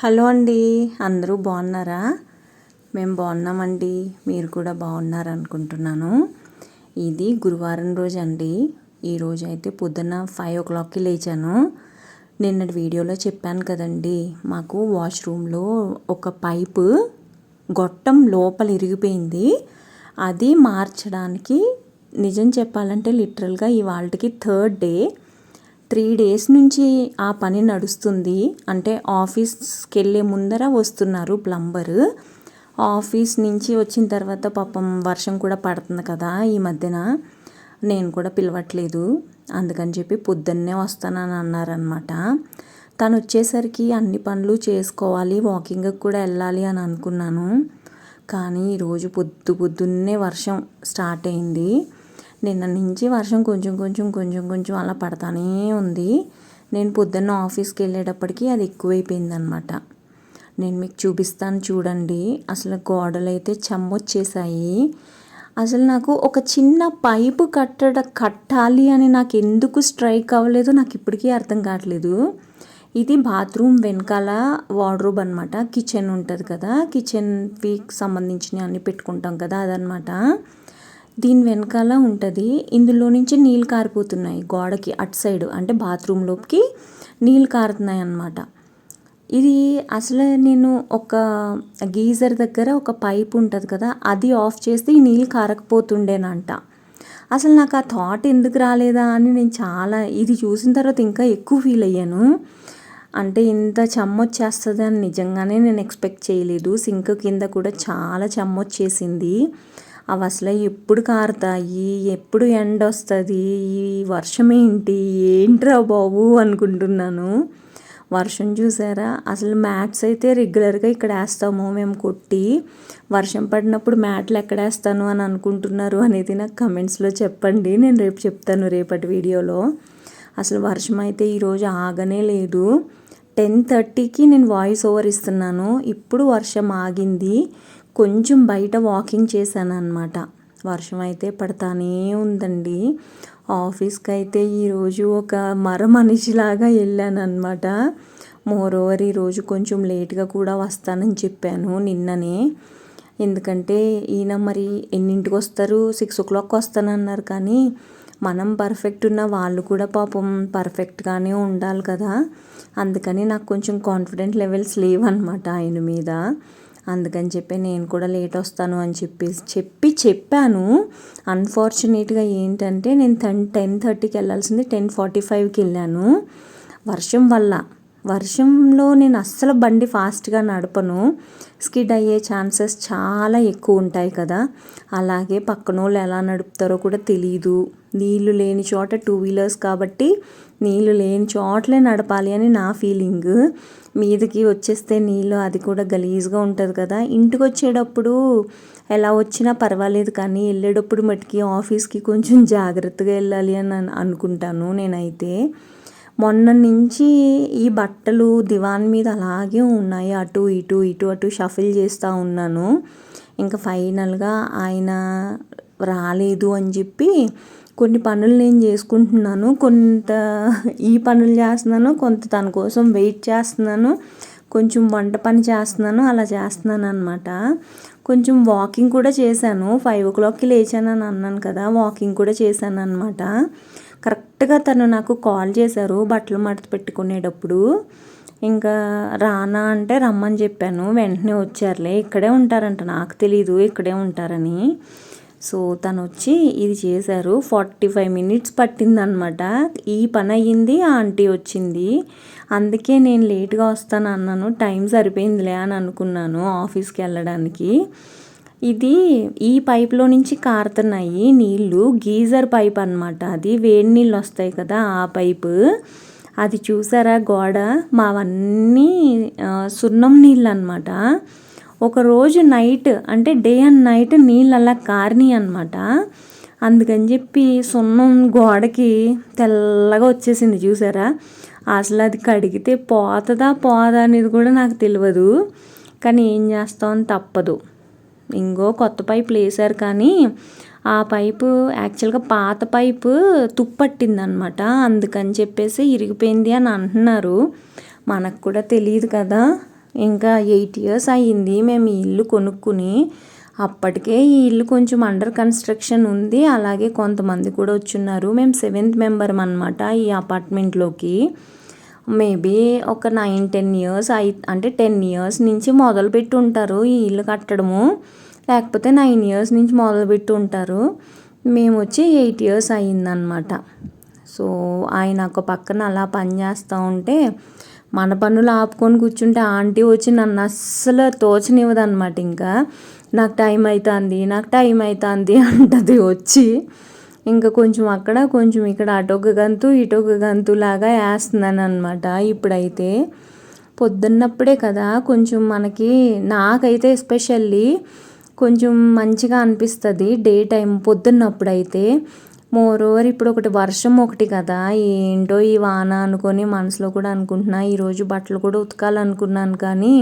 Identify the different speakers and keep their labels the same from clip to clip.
Speaker 1: Hello అండి అందరూ బాగున్నారా? మేము బాగున్నామండి మీరు కూడా బాగున్నారు అనుకుంటున్నాను ఇది గురువారం రోజు అండి ఈరోజు అయితే పొద్దున్న ఫైవ్ ఓ క్లాక్కి లేచాను. నిన్నటి వీడియోలో చెప్పాను కదండి మాకు వాష్రూమ్లో ఒక పైపు గొట్టం లోపల ఇరిగిపోయింది. అది మార్చడానికి నిజం చెప్పాలంటే లిటరల్గా ఇవాళకి థర్డ్ డే. త్రీ డేస్ నుంచి ఆ పని నడుస్తుంది. అంటే ఆఫీస్కి వెళ్ళే ముందర వస్తున్నారు ప్లంబరు. ఆఫీస్ నుంచి వచ్చిన తర్వాత పాపం వర్షం కూడా పడుతుంది కదా ఈ మధ్యన. నేను కూడా పిలవట్లేదు. అందుకని చెప్పి పొద్దున్నే వస్తానని అన్నారనమాట తను వచ్చేసరికి అన్ని పనులు చేసుకోవాలి వాకింగ్కి కూడా వెళ్ళాలి అని అనుకున్నాను. కానీ ఈరోజు పొద్దు పొద్దున్నే వర్షం స్టార్ట్ అయింది. నిన్న నుంచి వర్షం కొంచెం కొంచెం కొంచెం కొంచెం అలా పడతానే ఉంది. నేను పొద్దున్న ఆఫీస్కి వెళ్ళేటప్పటికి అది ఎక్కువైపోయిందనమాట నేను మీకు చూపిస్తాను చూడండి. అసలు గోడలు అయితే చెమ్మొచ్చేసాయి. అసలు నాకు ఒక చిన్న పైపు కట్టడ కట్టాలి అని నాకు ఎందుకు స్ట్రైక్ అవ్వలేదో నాకు ఇప్పటికీ అర్థం కావట్లేదు. ఇది బాత్రూమ్ వెనకాల వార్డ్రోబ్ అనమాట కిచెన్ ఉంటుంది కదా. కిచెన్కి సంబంధించినవి అన్నీ పెట్టుకుంటాం కదా అదనమాట దీని వెనకాల ఉంటుంది. ఇందులో నుంచి నీళ్ళు కారిపోతున్నాయి గోడకి అటు సైడ్ అంటే బాత్రూంలోకి నీళ్ళు కారుతున్నాయి అన్నమాట. ఇది అసలు నేను ఒక గీజర్ దగ్గర ఒక పైప్ ఉంటుంది కదా అది ఆఫ్ చేస్తే ఈ నీళ్ళు కారకపోతుండేనంట. అసలు నాకు ఆ థాట్ ఎందుకు రాలేదా అని నేను చాలా ఇది చూసిన తర్వాత ఇంకా ఎక్కువ ఫీల్ అయ్యాను. అంటే ఇంత చెమ్మొచ్చేస్తుంది అని నిజంగానే నేను ఎక్స్పెక్ట్ చేయలేదు. సింక్ కింద కూడా చాలా చెమ్మొచ్చేసింది. అవి అసలు ఎప్పుడు కారుతాయి? ఎప్పుడు ఎండ వస్తుంది? ఈ వర్షం ఏంటి? ఏంట్రా బాబు అనుకుంటున్నాను. వర్షం చూసారా? అసలు మ్యాట్స్ అయితే రెగ్యులర్గా ఇక్కడ వేస్తాము. మేము కొట్టి వర్షం పడినప్పుడు మ్యాట్లు ఎక్కడ వేస్తాను అని అనుకుంటున్నారు అనేది నాకు కమెంట్స్లో చెప్పండి. నేను రేపు చెప్తాను రేపటి వీడియోలో. అసలు వర్షం అయితే ఈరోజు ఆగనే లేదు. టెన్ థర్టీకి నేను వాయిస్ ఓవర్ ఇస్తున్నాను. ఇప్పుడు వర్షం ఆగింది. కొంచెం బయట వాకింగ్ చేశాను అనమాట వర్షం అయితే పడతానే ఉందండి. ఆఫీస్కి అయితే ఈరోజు ఒక మర మనిషిలాగా వెళ్ళాను అనమాట మోర్ ఓవర్ ఈరోజు కొంచెం లేట్గా కూడా వస్తానని చెప్పాను నిన్ననే. ఎందుకంటే ఈయన మరి ఎన్నింటికి వస్తారు సిక్స్ ఓ క్లాక్ వస్తానన్నారు కానీ మనం పర్ఫెక్ట్ ఉన్న వాళ్ళు కూడా పాపం పర్ఫెక్ట్గానే ఉండాలి కదా. అందుకని నాకు కొంచెం కాన్ఫిడెంట్ లెవెల్స్ లేవన్నమాట ఆయన మీద. అందుకని చెప్పి నేను కూడా లేట్ వస్తాను అని చెప్పి చెప్పి చెప్పాను. అన్ఫార్చునేట్గా ఏంటంటే నేను టెన్ టెన్ థర్టీకి వెళ్ళాల్సింది టెన్ ఫార్టీ ఫైవ్కి వెళ్ళాను. వర్షం వల్ల వర్షంలో నేను అస్సలు బండి ఫాస్ట్గా నడపను. స్కిడ్ అయ్యే ఛాన్సెస్ చాలా ఎక్కువ ఉంటాయి కదా. అలాగే పక్కన వాళ్ళు ఎలా నడుపుతారో కూడా తెలియదు నీళ్ళు లేని చోట టూ వీలర్స్ కాబట్టి నీళ్ళు లేని చోట్లే నడపాలి అని నా ఫీలింగ్ మీదకి వచ్చేస్తే నీళ్ళు అది కూడా గలీజ్గా ఉంటుంది కదా. ఇంటికి వచ్చేటప్పుడు ఎలా వచ్చినా పర్వాలేదు కానీ వెళ్ళేటప్పుడు మటుకి ఆఫీస్కి కొంచెం జాగ్రత్తగా వెళ్ళాలి అని అనుకుంటాను నేనైతే. మొన్న నుంచి ఈ బట్టలు దివాన్ మీద అలాగే ఉన్నాయి. అటు ఇటు ఇటు అటు షఫిల్ చేస్తూ ఉన్నాను. ఇంకా ఫైనల్గా ఆయన రాలేదు అని చెప్పి కొన్ని పనులు నేను చేసుకుంటున్నాను కొంత ఈ పనులు చేస్తున్నాను కొంత తన కోసం వెయిట్ చేస్తున్నాను కొంచెం వంట పని చేస్తున్నాను అలా చేస్తున్నాను అనమాట కొంచెం వాకింగ్ కూడా చేశాను ఫైవ్ ఓ క్లాక్కి లేచాను అని అన్నాను కదా వాకింగ్ కూడా చేశాను అనమాట కరెక్ట్గా తను నాకు కాల్ చేశారు బట్టలు మడత పెట్టుకునేటప్పుడు. ఇంకా రానా అంటే రమ్మని చెప్పాను వెంటనే వచ్చారులే ఇక్కడే ఉంటారంట నాకు తెలీదు ఇక్కడే ఉంటారని. సో తను వచ్చి ఇది చేశారు. ఫార్టీ ఫైవ్ మినిట్స్ పట్టిందనమాట ఈ పని అయ్యింది ఆ ఆంటీ వచ్చింది. అందుకే నేను లేట్గా వస్తాను అన్నాను. టైం సరిపోయిందిలే అని అనుకున్నాను ఆఫీస్కి వెళ్ళడానికి. ఇది ఈ పైప్లో నుంచి కారుతున్నాయి నీళ్ళు. గీజర్ పైప్ అనమాట అది. వేడి నీళ్ళు వస్తాయి కదా ఆ పైపు. అది చూసారా గోడ? మావన్నీ సున్నం నీళ్ళు అనమాట ఒకరోజు నైట్ అంటే డే అండ్ నైట్ నీళ్ళు అలా కారినాయి అనమాట అందుకని చెప్పి సున్నం గోడకి తెల్లగా వచ్చేసింది చూసారా? అసలు అది కడిగితే పోతుందా పోదా అనేది కూడా నాకు తెలియదు కానీ ఏం చేస్తాం తప్పదు. ఇంకో కొత్త పైపు వేసారు కానీ ఆ పైపు యాక్చువల్గా పాత పైపు తుప్పట్టింది అనమాట అందుకని చెప్పేసి ఇరిగిపోయింది అని అంటున్నారు. మనకు కూడా తెలియదు కదా. ఇంకా ఎయిట్ ఇయర్స్ అయ్యింది. మేము ఈ ఇల్లు కొనుక్కుని అప్పటికే ఈ ఇల్లు కొంచెం అండర్ కన్స్ట్రక్షన్ ఉంది. అలాగే కొంతమంది కూడా వచ్చున్నారు. మేము సెవెంత్ మెంబర్ అనమాట ఈ అపార్ట్మెంట్లోకి మేబీ ఒక నైన్ టెన్ ఇయర్స్ అయి అంటే టెన్ ఇయర్స్ నుంచి మొదలుపెట్టి ఉంటారు ఈ ఇల్లు కట్టడము. లేకపోతే నైన్ ఇయర్స్ నుంచి మొదలుపెట్టి ఉంటారు మేము వచ్చి ఎయిట్ ఇయర్స్ అయ్యిందనమాట సో ఆయన ఒక పక్కన అలా పని చేస్తూ ఉంటే మన పనులు ఆపుకొని కూర్చుంటే ఆంటీ వచ్చి నన్ను అస్సలు తోచనివ్వదన్నమాట ఇంకా. నాకు టైం అవుతుంది నాకు టైం అవుతుంది అంటది వచ్చి. ఇంకా కొంచెం అక్కడ కొంచెం ఇక్కడ అటొక గంతు ఇటొక గంతు లాగా వేస్తున్నాను అనమాట ఇప్పుడైతే. పొద్దున్నప్పుడే కదా కొంచెం మనకి నాకైతే ఎస్పెషల్లీ కొంచెం మంచిగా అనిపిస్తుంది డే టైం పొద్దున్నప్పుడైతే. మోరోవర్ ఇప్పుడు ఒకటి వర్షం ఒకటి కదా ఏంటో ఈ వాన అనుకొని మనసులో కూడా అనుకుంటున్నా ఈరోజు బట్టలు కూడా ఉతకాలనుకున్నాను కానీ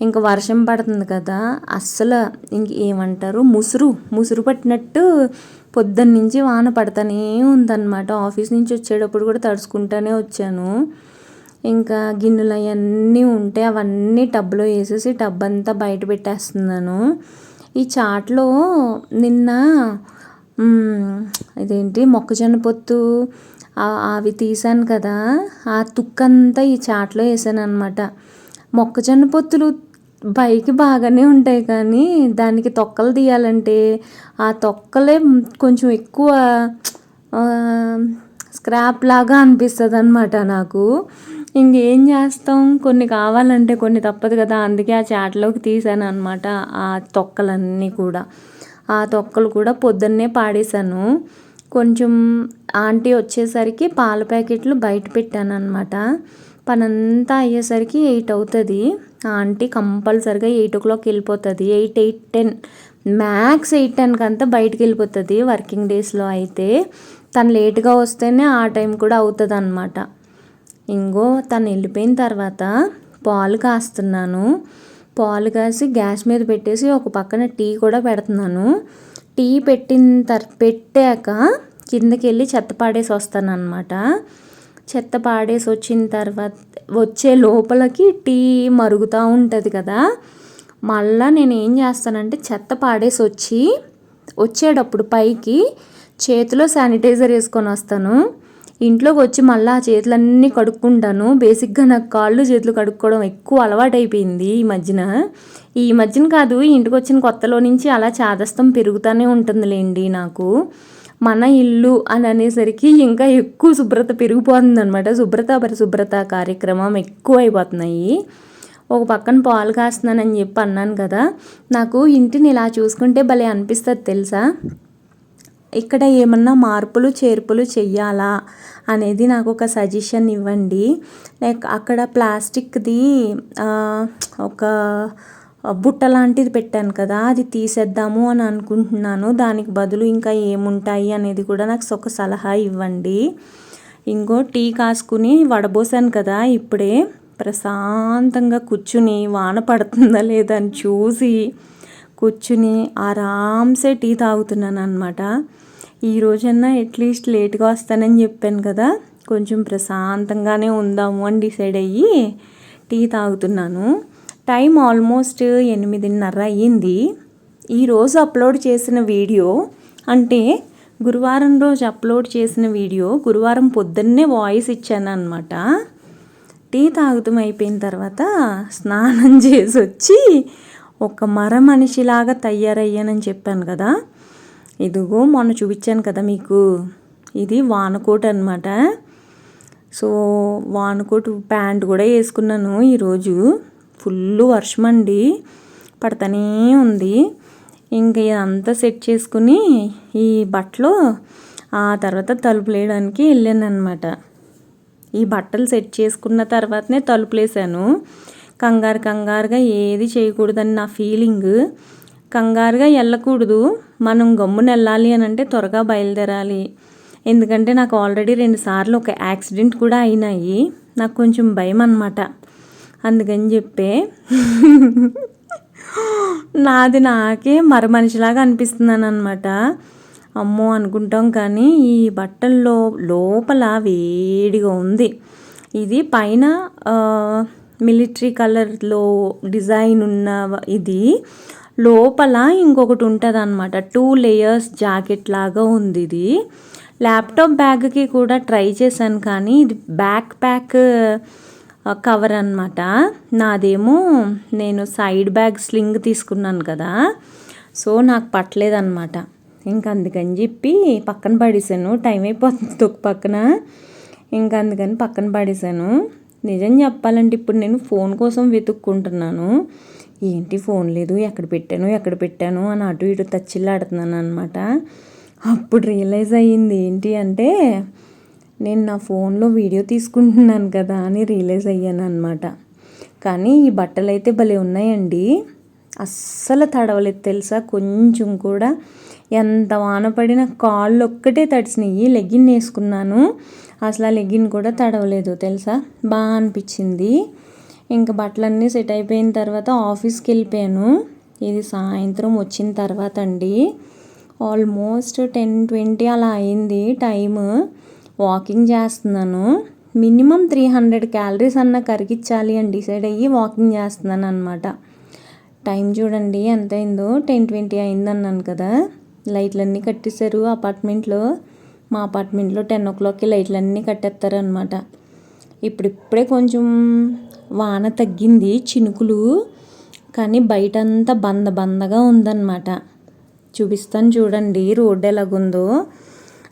Speaker 1: ఇంకా వర్షం పడుతుంది కదా అస్సలు ఇంక ఏమంటారు ముసురు ముసురు పట్టినట్టు పొద్దున్న నుంచి వాన పడతానే ఉందన్నమాట. ఆఫీస్ నుంచి వచ్చేటప్పుడు కూడా తడుచుకుంటానే వచ్చాను. ఇంకా గిన్నెలు అవన్నీ ఉంటే అవన్నీ టబ్లో వేసేసి టబ్ అంతా బయట పెట్టేస్తున్నాను. ఈ చాట్లో నిన్న ఇదేంటి? మొక్కజొన్న పొత్తు. అవి తీసాను కదా. ఆ తుక్కంతా ఈ చాట్లో వేసాను అనమాట మొక్కజొన్న పొత్తులు పైకి బాగానే ఉంటాయి కానీ దానికి తొక్కలు తీయాలంటే ఆ తొక్కలే కొంచెం ఎక్కువ స్క్రాప్ లాగా అనిపిస్తుంది అనమాట నాకు. ఇంకేం చేస్తాం? కొన్ని కావాలంటే కొన్ని తప్పదు కదా. అందుకే ఆ చాట్లోకి తీసాను అనమాట ఆ తొక్కలన్నీ కూడా. ఆ తొక్కలు కూడా పొద్దున్నే పాడేశాను. కొంచెం ఆంటీ వచ్చేసరికి పాల ప్యాకెట్లు బయట పెట్టాను అనమాట పనంతా అయ్యేసరికి ఎయిట్ అవుతుంది. ఆంటీ కంపల్సరిగా ఎయిట్ ఓ క్లాక్ వెళ్ళిపోతుంది. Eight eight ten max eight టెన్కి అంతా బయటికి వెళ్ళిపోతుంది వర్కింగ్ డేస్లో అయితే. తను లేట్గా వస్తేనే ఆ టైం కూడా అవుతుంది అనమాట ఇంకో తను వెళ్ళిపోయిన తర్వాత పాలు కాస్తున్నాను. పాలు కాసి గ్యాస్ మీద పెట్టేసి ఒక పక్కన టీ కూడా పెడుతున్నాను. టీ పెట్టిన తర్ పెట్టాక కిందకి వెళ్ళి చెత్త పాడేసి వస్తాను అనమాట చెత్త పాడేసి వచ్చిన తర్వాత వచ్చే లోపలికి టీ మరుగుతూ ఉంటుంది కదా. మళ్ళీ నేను ఏం చేస్తానంటే చెత్త పాడేసి వచ్చి వచ్చేటప్పుడు పైకి చేతిలో శానిటైజర్ వేసుకొని వస్తాను. ఇంట్లోకి వచ్చి మళ్ళీ ఆ చేతులన్నీ కడుక్కుంటాను. బేసిక్గా నాకు కాళ్ళు చేతులు కడుక్కోవడం ఎక్కువ అలవాటైపోయింది ఈ మధ్యన. ఈ మధ్యన కాదు ఇంటికి వచ్చిన కొత్తలో నుంచి అలా చాదస్తం పెరుగుతూనే ఉంటుందిలేండి నాకు. మన ఇల్లు అని అనేసరికి ఇంకా ఎక్కువ శుభ్రత పెరిగిపోతుంది అనమాట శుభ్రత పరిశుభ్రత కార్యక్రమం ఎక్కువ అయిపోతున్నాయి ఒక పక్కన పాలు కాస్తున్నానని చెప్పి అన్నాను కదా. నాకు ఇంటిని ఇలా చూసుకుంటే భలే అనిపిస్తుంది తెలుసా? ఇక్కడ ఏమన్నా మార్పులు చేర్పులు చెయ్యాలా అనేది నాకు ఒక సజెషన్ ఇవ్వండి. లైక్ అక్కడ ప్లాస్టిక్ది ఒక బుట్ట లాంటిది పెట్టాను కదా అది తీసేద్దాము అని అనుకుంటున్నాను. దానికి బదులు ఇంకా ఏముంటాయి అనేది కూడా నాకు ఒక సలహా ఇవ్వండి. ఇంకో టీ కాసుకుని వడబోసాను కదా ఇప్పుడే ప్రశాంతంగా కూర్చుని వాన పడుతుందా లేదా అని చూసి కూర్చుని ఆరామ్సే టీ తాగుతున్నాను అనమాట ఈ రోజన్నా అట్లీస్ట్ లేట్గా వస్తానని చెప్పాను కదా. కొంచెం ప్రశాంతంగానే ఉందాము అని డిసైడ్ అయ్యి టీ తాగుతున్నాను. టైం ఆల్మోస్ట్ ఎనిమిదిన్నర అయ్యింది. ఈరోజు అప్లోడ్ చేసిన వీడియో అంటే గురువారం రోజు అప్లోడ్ చేసిన వీడియో గురువారం పొద్దున్నే వాయిస్ ఇచ్చాను అనమాట టీ తాగుతం అయిపోయిన తర్వాత స్నానం చేసి వచ్చి ఒక మర మనిషిలాగా తయారయ్యానని చెప్పాను కదా. ఇదిగో మొన్న చూపించాను కదా మీకు. ఇది వానకోట్ అనమాట సో వానకోట్ ప్యాంట్ కూడా వేసుకున్నాను ఈరోజు. ఫుల్ వర్షం అండి. పడతానే ఉంది. ఇంక ఇదంతా సెట్ చేసుకుని ఈ బట్టలు ఆ తర్వాత తలుపులు వేయడానికి వెళ్ళాను అనమాట ఈ బట్టలు సెట్ చేసుకున్న తర్వాతనే తలుపులు వేసాను కంగారు కంగారుగా ఏది చేయకూడదని నా ఫీలింగ్ కంగారుగా వెళ్ళకూడదు. మనం గమ్మున వెళ్ళాలి అని అంటే త్వరగా బయలుదేరాలి. ఎందుకంటే నాకు ఆల్రెడీ రెండు సార్లు ఒక యాక్సిడెంట్ కూడా అయినాయి. నాకు కొంచెం భయం అనమాట అందుకని చెప్పే. నాది నాకే మర మనిషిలాగా అనిపిస్తున్నాను అనమాట అమ్మో అనుకుంటాం కానీ ఈ బట్టల్లో లోపల వేడిగా ఉంది. ఇది పైన మిలిటరీ కలర్లో డిజైన్ ఉన్న ఇది. లోపల ఇంకొకటి ఉంటుంది అనమాట టూ లేయర్స్ జాకెట్ లాగా ఉంది ఇది. ల్యాప్టాప్ బ్యాగ్కి కూడా ట్రై చేశాను కానీ ఇది బ్యాక్ ప్యాక్ కవర్ అనమాట నాదేమో నేను సైడ్ బ్యాగ్ స్లింగ్ తీసుకున్నాను కదా. సో నాకు పట్టలేదన్నమాట. ఇంక అందుకని చెప్పి పక్కన పడేసాను. టైం అయిపోతుంది తొక్కు పక్కన. ఇంకా అందుకని పక్కన పడేసాను. నిజం చెప్పాలంటే ఇప్పుడు నేను ఫోన్ కోసం వెతుక్కుంటున్నాను. ఏంటి ఫోన్ లేదు? ఎక్కడ పెట్టాను? ఎక్కడ పెట్టాను? అని అటు ఇటు తచ్చిల్లాడుతున్నాను అనమాట అప్పుడు రియలైజ్ అయ్యింది ఏంటి అంటే నేను నా ఫోన్లో వీడియో తీసుకుంటున్నాను కదా అని రియలైజ్ అయ్యాను అనమాట కానీ ఈ బట్టలు అయితే భలే ఉన్నాయండి. అస్సలు తడవలేదు తెలుసా? కొంచెం కూడా ఎంత వాన పడినా కాళ్ళు ఒక్కటే తడిచినాయి లెగ్గిన్ వేసుకున్నాను. అసలు ఆ లెగ్గిన్ కూడా తడవలేదు తెలుసా? బాగా అనిపించింది. ఇంకా బట్టలన్నీ సెట్ అయిపోయిన తర్వాత ఆఫీస్కి వెళ్ళిపోయాను ఇది సాయంత్రం వచ్చిన తర్వాత అండి. ఆల్మోస్ట్ టెన్ ట్వంటీ అలా అయింది టైము. వాకింగ్ చేస్తున్నాను. మినిమం త్రీ హండ్రెడ్ క్యాలరీస్ అన్న కరిగించాలి అని డిసైడ్ అయ్యి వాకింగ్ చేస్తున్నాను అనమాట టైం చూడండి ఎంత అయిందో? టెన్ ట్వంటీ అయిందన్నాను కదా. లైట్లన్నీ కట్టేశారు అపార్ట్మెంట్లో. మా అపార్ట్మెంట్లో టెన్ ఓ క్లాక్కి లైట్లన్నీ కట్టేస్తారనమాట ఇప్పుడిప్పుడే కొంచెం వాన తగ్గింది చినుకులు. కానీ బయట అంతా బంద బందగా ఉందన్నమాట. చూపిస్తాను చూడండి రోడ్డు ఎలాగుందో.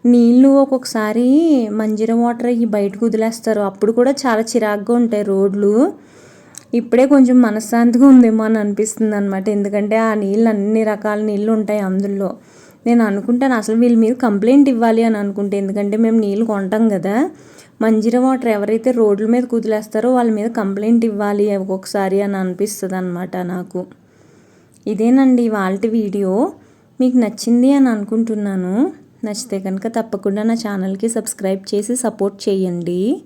Speaker 1: నీళ్ళు ఒక్కొక్కసారి మంజీర వాటర్ అయ్యి బయటకు వదిలేస్తారు. అప్పుడు కూడా చాలా చిరాగ్గా ఉంటాయి రోడ్లు. ఇప్పుడే కొంచెం మనశ్శాంతిగా ఉందేమో అని అనిపిస్తుంది అనమాట ఎందుకంటే ఆ నీళ్ళు అన్ని రకాల నీళ్ళు ఉంటాయి అందులో. నేను అనుకుంటాను అసలు వీళ్ళ మీద కంప్లైంట్ ఇవ్వాలి అని అనుకుంటే. ఎందుకంటే మేము నీళ్ళు కొంటాం కదా. మంజీర వాటర్ ఎవరైతే రోడ్ల మీద కుదిలేస్తారో వాళ్ళ మీద కంప్లైంట్ ఇవ్వాలి ఒక్కొక్కసారి అని అనిపిస్తుంది అనమాట నాకు. ఇదేనండి వాళ్ళ వీడియో. మీకు నచ్చింది అని అనుకుంటున్నాను. నచ్చితే కనుక తప్పకుండా నా ఛానల్కి సబ్స్క్రైబ్ చేసి సపోర్ట్ చేయండి.